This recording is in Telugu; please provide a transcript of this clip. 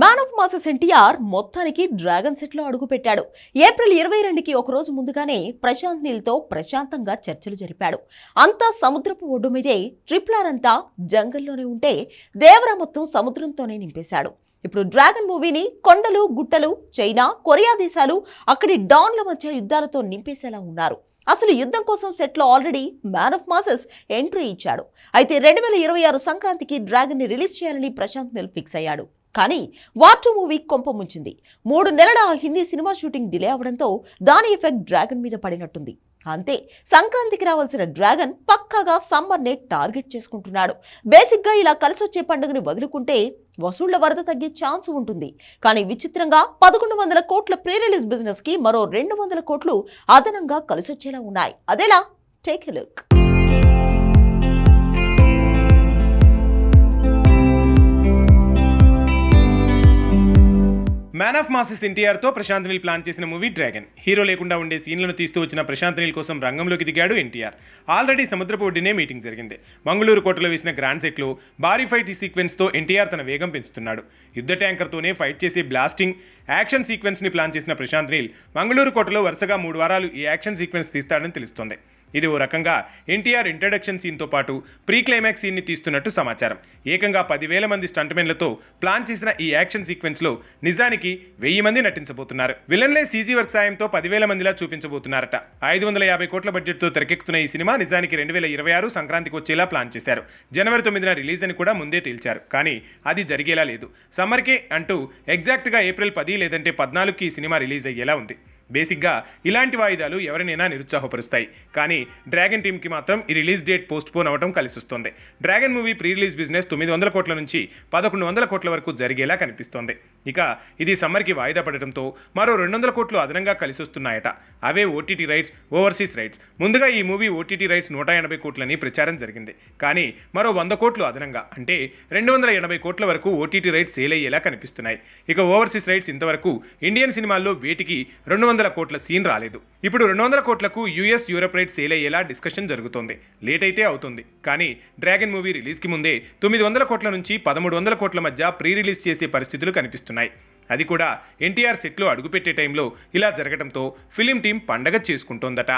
మ్యాన్ ఆఫ్ మాసెస్ ఎన్టీఆర్ మొత్తానికి డ్రాగన్ సెట్లో అడుగుపెట్టాడు. ఏప్రిల్ ఇరవై రెండుకి ఒక రోజు ముందుగానే ప్రశాంత్ నీల్తో ప్రశాంతంగా చర్చలు జరిపాడు. అంతా సముద్రపు ఒడ్డు మీదే ట్రిప్లార్ అంతా జంగల్లోనే ఉంటే దేవరా మొత్తం సముద్రంతోనే నింపేశాడు. ఇప్పుడు డ్రాగన్ మూవీని కొండలు గుట్టలు చైనా కొరియా దేశాలు అక్కడి డాన్ల మధ్య యుద్ధాలతో నింపేసేలా ఉన్నారు. అసలు యుద్ధం కోసం సెట్లో already man of masses entry ఇచ్చాడు. అయితే రెండు వేల ఇరవై ఆరు సంక్రాంతికి డ్రాగన్ని రిలీజ్ చేయాలని ప్రశాంత్ నిల్ ఫిక్స్ అయ్యాడు. కానీ వార్ టూ మూవీ కొంప ముంచింది. మూడు నెలల హిందీ సినిమా షూటింగ్ డిలే అవడంతో దాని ఎఫెక్ట్ డ్రాగన్ మీద పడినట్టుంది. అంతే సంక్రాంతికి రావాల్సిన డ్రాగన్ పక్కాగా సమ్మర్ నే టార్గెట్ చేసుకుంటున్నాడు. బేసిక్గా ఇలా కలిసొచ్చే పండుగని వదులుకుంటే వసూళ్ళ వరద తగ్గే ఛాన్స్ ఉంటుంది. కానీ విచిత్రంగా పదకొండు వందల కోట్ల ప్రీ రిలీజ్ బిజినెస్కి మరో రెండు వందల కోట్లు అదనంగా కలిసొచ్చేలా ఉన్నాయి. అదేలా take look. Man of masses ఎన్టీఆర్తో Prashanth Neel plan చేసిన మూవీ డ్రాగన్ హీరో లేకుండా ఉండే సీన్లను తీస్తూ వచ్చిన ప్రశాంత్ నీల్ కోసం రంగంలోకి దిగాడు ఎన్టీఆర్. ఆల్రెడీ సముద్రపు ఒడ్డునే మీటింగ్ జరిగింది. మంగళూరు కోటలో వేసిన గ్రాండ్ సెట్లో భారీ ఫైట్ సీక్వెన్స్తో ఎన్టీఆర్ తన వేగం పెంచుతున్నాడు. యుద్ధ ట్యాంకర్తోనే ఫైట్ చేసే బ్లాస్టింగ్ యాక్షన్ సీక్వెన్స్ని ప్లాన్ చేసిన ప్రశాంత్ నీల్ మంగళూరు కోటలో వరుసగా మూడు వారాలు ఈ యాక్షన్ సీక్వెన్స్ తీస్తాడని తెలుస్తోంది. ఇది ఓ రకంగా ఎన్టీఆర్ ఇంట్రడక్షన్ సీన్తో పాటు ప్రీ క్లైమాక్స్ సీన్ని తీస్తున్నట్టు సమాచారం. ఏకంగా పదివేల మంది స్టంట్మెన్లతో ప్లాన్ చేసిన ఈ యాక్షన్ సీక్వెన్స్లో నిజానికి వెయ్యి మంది నటించబోతున్నారు. విలన్లే సీజీ వర్క్ సాయంతో పదివేల మందిలా చూపించబోతున్నారట. ఐదు వందల యాభై కోట్ల బడ్జెట్తో తెరకెక్కుతున్న ఈ సినిమా నిజానికి రెండు వేల ఇరవై ఆరు సంక్రాంతికి వచ్చేలా ప్లాన్ చేశారు. జనవరి తొమ్మిదిన రిలీజ్ అని కూడా ముందే తేల్చారు. కానీ అది జరిగేలా లేదు. సమ్మర్కే అంటూ ఎగ్జాక్ట్గా ఏప్రిల్ పది లేదంటే పద్నాలుగుకి ఈ సినిమా రిలీజ్ అయ్యేలా ఉంది. బేసిక్గా ఇలాంటి వాయిదాలు ఎవరినైనా నిరుత్సాహపరుస్తాయి. కానీ డ్రాగన్ టీంకి మాత్రం ఈ రిలీజ్ డేట్ పోస్ట్ పోన్ అవడం కలిసి వస్తుంది. Dragon movie pre release business తొమ్మిది వందల కోట్ల నుంచి పదకొండు వందల కోట్ల వరకు జరిగేలా కనిపిస్తోంది. ఇక ఇది సమ్మర్కి వాయిదా పడటంతో మరో రెండు వందల కోట్లు అదనంగా కలిసి వస్తున్నాయట అవే ఓటీటీ రైట్స్ ఓవర్సీస్ రైట్స్. ముందుగా ఈ మూవీ ఓటీటీ రైట్స్ నూట ఎనభై కోట్లని ప్రచారం జరిగింది. కానీ మరో వంద కోట్లు అదనంగా అంటే రెండు వందల ఎనభై కోట్ల వరకు ఓటీటీ రైట్స్ సేల్ అయ్యేలా కనిపిస్తున్నాయి. ఇక ఓవర్సీస్ రైట్స్ ఇంతవరకు ఇండియన్ సినిమాల్లో వేటికి రెండు వందల కోట్ల సీన్ రాలేదు. ఇప్పుడు రెండు వందల కోట్లకు యూఎస్ యూరప్ రైట్ సేల్ అయ్యేలా డిస్కషన్ జరుగుతోంది. లేట్ అయితే అవుతుంది. కానీ డ్రాగన్ మూవీ రిలీజ్కి ముందే తొమ్మిది వందల కోట్ల నుంచి పదమూడు వందల కోట్ల మధ్య ప్రీ రిలీజ్ చేసే పరిస్థితులు కనిపిస్తున్నాయి అది కూడా ఎన్టీఆర్ సెట్లో అడుగుపెట్టే టైంలో ఇలా జరగడంతో ఫిలిం టీం పండగ చేసుకుంటోందట.